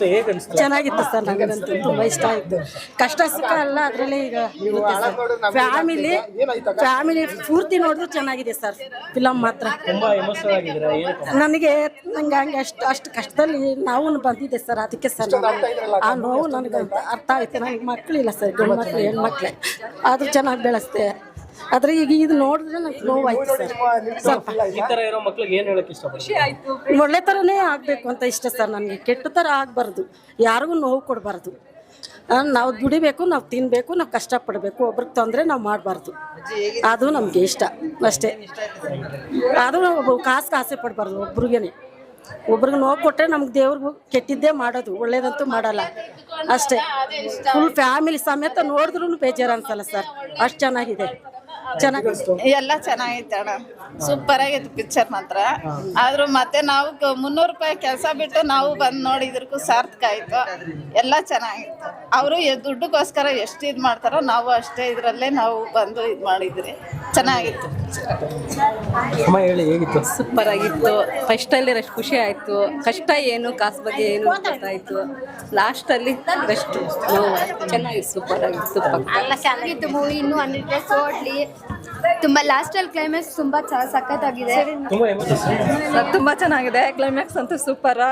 ಅನಿಸ್ತು ಹೇಗೆ ಅನಿಸ್ತು ಚೆನ್ನಾಗಿತ್ತು ಸರ್ ನನಗಂತೂ ತುಂಬಾ ಇಷ್ಟ ಆಯ್ತು. ಕಷ್ಟ ಸುಖ ಅಲ್ಲ ಅದರಲ್ಲಿ ಈಗ ಇರುತ್ತೆ ಸರ್. ಫ್ಯಾಮಿಲಿ ಫ್ಯಾಮಿಲಿ ಪೂರ್ತಿ ನೋಡಿದ್ರು ಚೆನ್ನಾಗಿದೆ ಸರ್ ಫಿಲಮ್ ಮಾತ್ರ. ತುಂಬಾ ಎಮೋಷನಲ್ ಆಗಿದ್ದೀರಾ? ನನಗೆ ನಂಗೆ ಹಂಗೆ ಅಷ್ಟು ಅಷ್ಟು ಕಷ್ಟದಲ್ಲಿ ನಾವು ಬಂದಿದ್ದೆ ಸರ್ ಅದಕ್ಕೆ ಸರ್ ಆ ನೋವು ನನಗೆ ಅರ್ಥ ಆಯ್ತು. ನನಗೆ ಮಕ್ಕಳಿಲ್ಲ ಸರ್ ಗಂಡು ಮಕ್ಕಳು ಹೆಣ್ಮಕ್ಳೆ. ಆದ್ರೂ ಚೆನ್ನಾಗಿ ಬೆಳೆಸ್ದೆ. ಆದ್ರೆ ಈಗ ಇದು ನೋಡಿದ್ರೆ ನಂಗೆ ನೋವಾಯ್ತು ಆಯ್ತು ಸರ್. ಸ್ವಲ್ಪ. ಈ ತರ ಇರೋ ಮಕ್ಳಿಗೆ ಏನ್ ಹೇಳಕ್ ಇಷ್ಟಪಡ್ತೀನಿ ಒಳ್ಳೆ ಥರನೇ ಆಗಬೇಕು ಅಂತ ಇಷ್ಟ ಸರ್ ನನಗೆ. ಕೆಟ್ಟ ಥರ ಆಗಬಾರ್ದು. ಯಾರಿಗೂ ನೋವು ಕೊಡಬಾರ್ದು. ನಾವು ದುಡಿಬೇಕು ನಾವು ತಿನ್ನಬೇಕು ನಾವು ಕಷ್ಟಪಡಬೇಕು. ಒಬ್ರಿಗೆ ತೊಂದರೆ ನಾವು ಮಾಡಬಾರ್ದು. ಅದು ನಮಗೆ ಇಷ್ಟ. ಅಷ್ಟೇ. ಅದು ನಾವು ಕಾಸು ಕಾಸೆ ಪಡಬಾರ್ದು ಒಬ್ರಿಗೇನೆ. ಒಬ್ರಿಗೆ ನೋವು ಕೊಟ್ಟರೆ ನಮ್ಗೆ ದೇವ್ರಿಗೂ ಕೆಟ್ಟಿದ್ದೇ ಮಾಡೋದು. ಒಳ್ಳೇದಂತೂ ಮಾಡಲ್ಲ. ಅಷ್ಟೇ. ಫುಲ್ ಫ್ಯಾಮಿಲಿ ಸಮೇತ ನೋಡಿದ್ರೂ ಬೇಜಾರು ಅನ್ಸಲ್ಲ ಸರ್. ಅಷ್ಟು ಚೆನ್ನಾಗಿದೆ. ಚೆನ್ನಾಗಿ ಎಲ್ಲ ಚೆನ್ನಾಗೈತೆ ಅಣ್ಣ. ಸೂಪರ್ ಆಗಿತ್ತು ಪಿಕ್ಚರ್ ಮಾತ್ರ. ಆದ್ರೂ ಮತ್ತೆ ನಾವು ಮುನ್ನೂರು ರೂಪಾಯಿ ಕೆಲಸ ಬಿಟ್ಟು ನಾವು ಬಂದು ನೋಡಿದ್ರಕ್ಕೂ ಸಾರ್ಥಕ ಆಯ್ತು. ಎಲ್ಲ ಚೆನ್ನಾಗಿತ್ತು. ಅವರು ದುಡ್ಡುಗೋಸ್ಕರ ಎಷ್ಟು ಇದು ಮಾಡ್ತಾರೋ ನಾವು ಅಷ್ಟೇ ಇದರಲ್ಲೇ ನಾವು ಬಂದು ಇದು ಮಾಡಿದ್ರಿ ಚೆನ್ನಾಗಿತ್ತು. ಅಮ್ಮ ಹೇಳಿ ಹೇಗಿತ್ತು? ಸೂಪರ್ ಆಗಿತ್ತು ಫಸ್ಟಲ್ಲಿ ರಷ್ಟು ಖುಷಿ ಆಯಿತು. ಕಷ್ಟ ಏನು ಕಾಸು ಬಗ್ಗೆ ಏನು ಗೊತ್ತಾಯಿತು. ಲಾಸ್ಟಲ್ಲಿ ಬೆಸ್ಟ್ ನೋವು ಚೆನ್ನಾಗಿ ಸೂಪರ್ ಆಗಿತ್ತು ಸೂಪರ್. ಎಲ್ಲ ಚೆನ್ನಾಗಿತ್ತು ಮೂವಿ ಇನ್ನೂ ಹಂಡ್ರೆಡ್ ಡೇಸ್ ಓಡ್ಲಿ. ತುಂಬಾ ಲಾಸ್ಟ್ ಅಲ್ಲಿ ಕ್ಲೈಮ್ಯಾಕ್ಸ್ ತುಂಬಾ ಚ- ಸಖತ್ತಾಗಿದೆ. ತುಂಬಾ ಚೆನ್ನಾಗಿದೆ. ಕ್ಲೈಮ್ಯಾಕ್ಸ್ ಅಂತೂ ಸೂಪರ್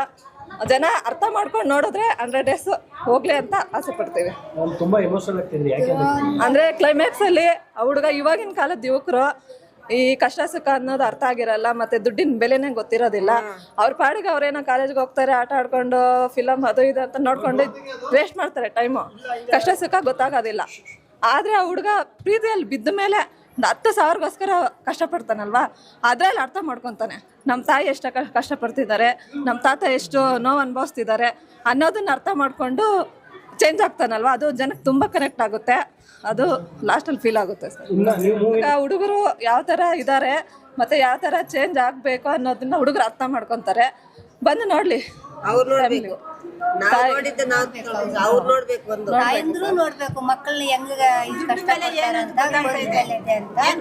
ಜನ ಅರ್ಥ ಮಾಡ್ಕೊಂಡು ನೋಡಿದ್ರೆ ಹಂಡ್ರೆಡ್ ಡೇಸ್ ಹೋಗ್ಲಿ ಅಂತ ಆಸೆ ಪಡ್ತೀವಿ. ಅಂದ್ರೆ ತುಂಬಾ ಎಮೋಷನಲ್ ಆಗ್ತಿದ್ರಿ ಅಂದರೆ ಕ್ಲೈಮ್ಯಾಕ್ಸಲ್ಲಿ ಆ ಹುಡುಗ ಇವಾಗಿನ ಕಾಲದ ಯುವಕರು ಈ ಕಷ್ಟ ಸುಖ ಅನ್ನೋದು ಅರ್ಥ ಆಗಿರಲ್ಲ ಮತ್ತೆ ದುಡ್ಡಿನ ಬೆಲೆನೇ ಗೊತ್ತಿರೋದಿಲ್ಲ. ಅವ್ರ ಪಾಡಿಗೆ ಅವ್ರೇನೋ ಕಾಲೇಜ್ಗೆ ಹೋಗ್ತಾರೆ ಆಟ ಆಡ್ಕೊಂಡು ಫಿಲಮ್ ಅದು ಇದು ಅಂತ ನೋಡ್ಕೊಂಡು ವೇಸ್ಟ್ ಮಾಡ್ತಾರೆ ಟೈಮು ಕಷ್ಟ ಸುಖ ಗೊತ್ತಾಗೋದಿಲ್ಲ. ಆದರೆ ಆ ಹುಡುಗ ಪ್ರೀತಿಯಲ್ಲಿ ಬಿದ್ದ ಮೇಲೆ ಒಂದು ಹತ್ತು ಸಾವಿರಗೋಸ್ಕರ ಕಷ್ಟಪಡ್ತಾನಲ್ವಾ? ಅದರಲ್ಲಿ ಅರ್ಥ ಮಾಡ್ಕೊತಾನೆ. ನಮ್ಮ ತಾಯಿ ಎಷ್ಟು ಕಷ್ಟಪಡ್ತಿದ್ದಾರೆ ನಮ್ಮ ತಾತ ಎಷ್ಟು ನೋವು ಅನುಭವಿಸ್ತಿದ್ದಾರೆ ಅನ್ನೋದನ್ನ ಅರ್ಥ ಮಾಡಿಕೊಂಡು ಚೇಂಜ್ ಆಗ್ತಾನಲ್ವಾ? ಅದು ಜನಕ್ಕೆ ತುಂಬ ಕನೆಕ್ಟ್ ಆಗುತ್ತೆ. ಅದು ಲಾಸ್ಟಲ್ಲಿ ಫೀಲ್ ಆಗುತ್ತೆ ಸರ್. ಹುಡುಗರು ಯಾವ ಥರ ಇದ್ದಾರೆ ಮತ್ತೆ ಯಾವ ಥರ ಚೇಂಜ್ ಆಗಬೇಕು ಅನ್ನೋದನ್ನ ಹುಡುಗರು ಅರ್ಥ ಮಾಡ್ಕೊತಾರೆ. ಬಂದು ನೋಡಲಿ. ಅವ್ರು ನೋಡಬೇಕು.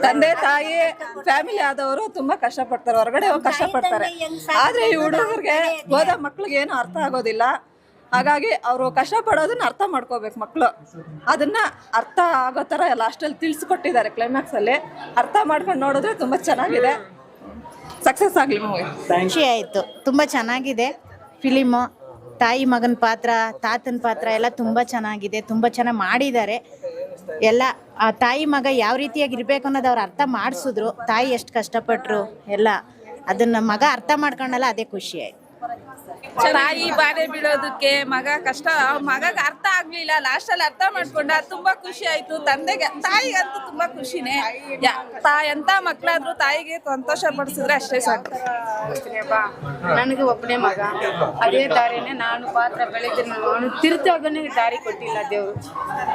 ತಂದೆ ತಾಯಿ ಫ್ಯಾಮಿಲಿ ಆದವರು ತುಂಬಾ ಕಷ್ಟ ಪಡ್ತಾರೆ ಹೊರಗಡೆ ಕಷ್ಟ ಪಡ್ತಾರೆ ಆದ್ರೆ ಈ ಹುಡುಗರಿಗೆ ಹೋದ ಮಕ್ಳಿಗೆ ಏನು ಅರ್ಥ ಆಗೋದಿಲ್ಲ. ಹಾಗಾಗಿ ಅವರು ಕಷ್ಟಪಡೋದನ್ನ ಅರ್ಥ ಮಾಡ್ಕೋಬೇಕು ಮಕ್ಕಳು ಅದನ್ನ ಅರ್ಥ ಆಗೋ ಥರ ಲಾಸ್ಟಲ್ಲಿ ತಿಳಿಸ್ಕೊಟ್ಟಿದ್ದಾರೆ ಕ್ಲೈಮ್ಯಾಕ್ಸ್ ಅಲ್ಲಿ. ಅರ್ಥ ಮಾಡ್ಕೊಂಡು ನೋಡಿದ್ರೆ ತುಂಬಾ ಚೆನ್ನಾಗಿದೆ. ಸಕ್ಸಸ್ ಆಗಲಿ ಮೂವಿ ಖುಷಿ ಆಯಿತು. ತುಂಬ ಚೆನ್ನಾಗಿದೆ. ಫಿಲಿಮು ತಾಯಿ ಮಗನ ಪಾತ್ರ ತಾತನ ಪಾತ್ರ ಎಲ್ಲ ತುಂಬ ಚೆನ್ನಾಗಿದೆ. ತುಂಬ ಚೆನ್ನಾಗಿ ಮಾಡಿದ್ದಾರೆ. ಎಲ್ಲ ಆ ತಾಯಿ ಮಗ ಯಾವ ರೀತಿಯಾಗಿ ಇರಬೇಕು ಅನ್ನೋದು ಅವ್ರು ಅರ್ಥ ಮಾಡಿಸಿದ್ರು. ತಾಯಿ ಎಷ್ಟು ಕಷ್ಟಪಟ್ಟರು ಎಲ್ಲ. ಅದನ್ನು ಮಗ ಅರ್ಥ ಮಾಡ್ಕೊಂಡಲ್ಲ ಅದೇ ಖುಷಿ ಆಯ್ತು. ತಾಯಿ ಬಾರೆ ಬಿಡೋದಕ್ಕೆ ಮಗ ಕಷ್ಟ ಮಗಗೆ ಅರ್ಥ ಆಗ್ಲಿಲ್ಲ ಲಾಸ್ಟ್ ಅಲ್ಲಿ ಅರ್ಥ ಮಾಡ್ಕೊಂಡ, ತುಂಬಾ ಖುಷಿ ಆಯ್ತು. ತಂದೆಗೆ, ತಾಯಿಗಂತೂ ತುಂಬಾ ಖುಷಿನೇ. ಎಂತ ಮಕ್ಳಾದ್ರೂ ತಾಯಿಗೆ ಸಂತೋಷ ಪಡಿಸಿದ್ರೆ ಅಷ್ಟೇ ಸಾಕು. ನನಗೆ ಒಬ್ಬನೇ ಮಗ. ಅದೇ ದಾರಿನೇ ನಾನು ಪಾತ್ರ ನಾನು ಅವನು ತಿರುತಾಗನೇ ದಾರಿ ಕೊಟ್ಟಿಲ್ಲ ದೇವ್ರು.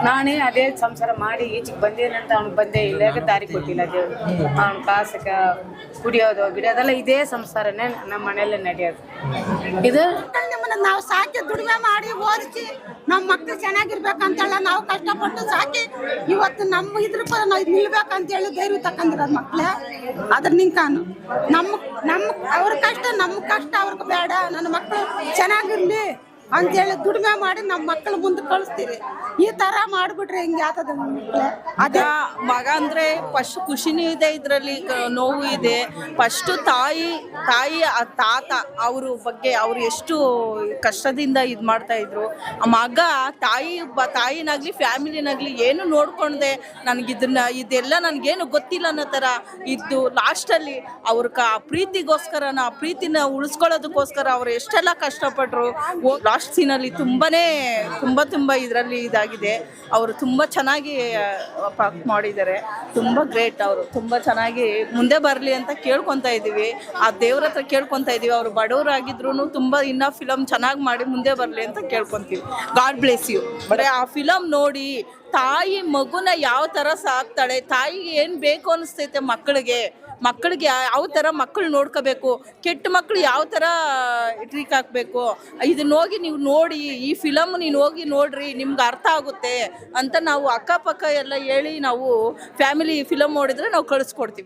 ನಾನೇ ಅದೇ ಸಂಸಾರ ಮಾಡಿ ಈಚೆಗೆ ಬಂದೇನಂತ ಅವ್ನು ಬಂದೇ ಇಲ್ಲ ದಾರಿ ಕೊಟ್ಟಿಲ್ಲ ದೇವ್ರು. ಅವ್ನ ಕಾಸಕ ಕುಡಿಯೋದು ಗಿಡೋದೆಲ್ಲ ಇದೇ ಸಂಸಾರನೇ ನಮ್ಮ ಮನೆಯಲ್ಲೇ ನಡೆಯೋದು. ಇದು? ನಿಮ್ಮನ್ನ ನಾವು ಸಾಕಿ ದುಡಿಮೆ ಮಾಡಿ ಓದಿಸಿ ನಮ್ಮ ಮಕ್ಳು ಚೆನ್ನಾಗಿರ್ಬೇಕಂತೆಲ್ಲ ನಾವು ಕಷ್ಟಪಟ್ಟು ಸಾಕಿ ಇವತ್ತು ನಮ್ಮ ಇದ್ರ ಕೂಡ ನಾವು ನಿಲ್ಬೇಕಂತೇಳಿ ಧೈರ್ಯ ತಕೊಂಡ್ರ ಮಕ್ಳೇ. ಅದ್ರ ನಿಂಕಾನು ನಮ್ಮ ನಮ್ಮ ಅವ್ರ ಕಷ್ಟ ನಮ್ಮ ಕಷ್ಟ, ಅವ್ರಿಗೆ ಬೇಡ. ನನ್ನ ಮಕ್ಕಳು ಚೆನ್ನಾಗಿರ್ಲಿ. ಅಂತೇಳಿ ದುಡಿಮೆ ಮಾಡಿ ನಮ್ಮ ಮಕ್ಕಳು ಮುಂದೆ ಕಳಿಸ್ತೀರಿ. ಈ ತರ ಮಾಡ್ಬಿಟ್ರೆ ಹಿಂಗೆ ಆತದ ಅದ ಮಗ ಅಂದ್ರೆ ಫಸ್ಟ್ ಖುಷಿನೂ ಇದೆ ಇದರಲ್ಲಿ ನೋವು ಇದೆ. ಫಸ್ಟ್ ತಾಯಿ ತಾಯಿ, ಆ ತಾತ ಅವ್ರ ಬಗ್ಗೆ ಅವ್ರು ಎಷ್ಟು ಕಷ್ಟದಿಂದ ಇದು ಮಾಡ್ತಾ ಇದ್ರು. ಆ ಮಗ ತಾಯಿ, ಬ, ತಾಯಿನಾಗ್ಲಿ, ಫ್ಯಾಮಿಲಿನಾಗ್ಲಿ ಏನು ನೋಡ್ಕೊಂಡೆ ನನಗೆ ಇದನ್ನ ಇದೆಲ್ಲ ನನಗೇನು ಗೊತ್ತಿಲ್ಲ ಅನ್ನೋ ತರ ಇದ್ದು ಲಾಸ್ಟಲ್ಲಿ ಅವ್ರ ಆ ಪ್ರೀತಿಗೋಸ್ಕರ ಆ ಪ್ರೀತಿನ ಉಳಿಸ್ಕೊಳ್ಳೋದಕ್ಕೋಸ್ಕರ ಅವ್ರು ಎಷ್ಟೆಲ್ಲ ಕಷ್ಟಪಟ್ಟರು ಲಾಸ್ಟ್ ಸೀನಲ್ಲಿ ತುಂಬಾನೇ, ತುಂಬ ತುಂಬ ಇದರಲ್ಲಿ ಇದಾಗಿದೆ. ಅವರು ತುಂಬ ಚೆನ್ನಾಗಿ ಪಾಕ್ ಮಾಡಿದ್ದಾರೆ. ತುಂಬ ಗ್ರೇಟ್ ಅವರು. ತುಂಬ ಚೆನ್ನಾಗಿ ಮುಂದೆ ಬರಲಿ ಅಂತ ಕೇಳ್ಕೊತಾ ಇದ್ದೀವಿ. ಆ ದೇವ್ರ ಹತ್ರ ಕೇಳ್ಕೊತಾ ಇದ್ದೀವಿ. ಅವರು ಬಡವರಾಗಿದ್ರು ತುಂಬ ಇನ್ನೂ ಫಿಲಮ್ ಚೆನ್ನಾಗಿ ಮಾಡಿ ಮುಂದೆ ಬರಲಿ ಅಂತ ಕೇಳ್ಕೊತೀವಿ. ಗಾಡ್ ಬ್ಲೆಸ್ ಯು ಬರೀ ಆ ಫಿಲಮ್ ನೋಡಿ ತಾಯಿ ಮಗುನ ಯಾವ ಥರ ಸಾಕ್ತಾಳೆ, ತಾಯಿಗೆ ಏನು ಬೇಕು ಅನಿಸ್ತೈತೆ ಮಕ್ಕಳಿಗೆ ಮಕ್ಕಳಿಗೆ ಯಾವ ಥರ ಮಕ್ಕಳು ನೋಡ್ಕೋಬೇಕು, ಕೆಟ್ಟ ಮಕ್ಕಳು ಯಾವ ಥರ ಟ್ರೀಕ್ ಹಾಕಬೇಕು, ಇದನ್ನ ಹೋಗಿ ನೀವು ನೋಡಿ, ಈ ಫಿಲಮ್ ನೀನು ಹೋಗಿ ನೋಡ್ರಿ, ನಿಮ್ಗೆ ಅರ್ಥ ಆಗುತ್ತೆ ಅಂತ ನಾವು ಅಕ್ಕಪಕ್ಕ ಎಲ್ಲ ಹೇಳಿ ನಾವು ಫ್ಯಾಮಿಲಿ ಫಿಲಮ್ ನೋಡಿದರೆ ನಾವು ಕಳಿಸ್ಕೊಡ್ತೀವಿ.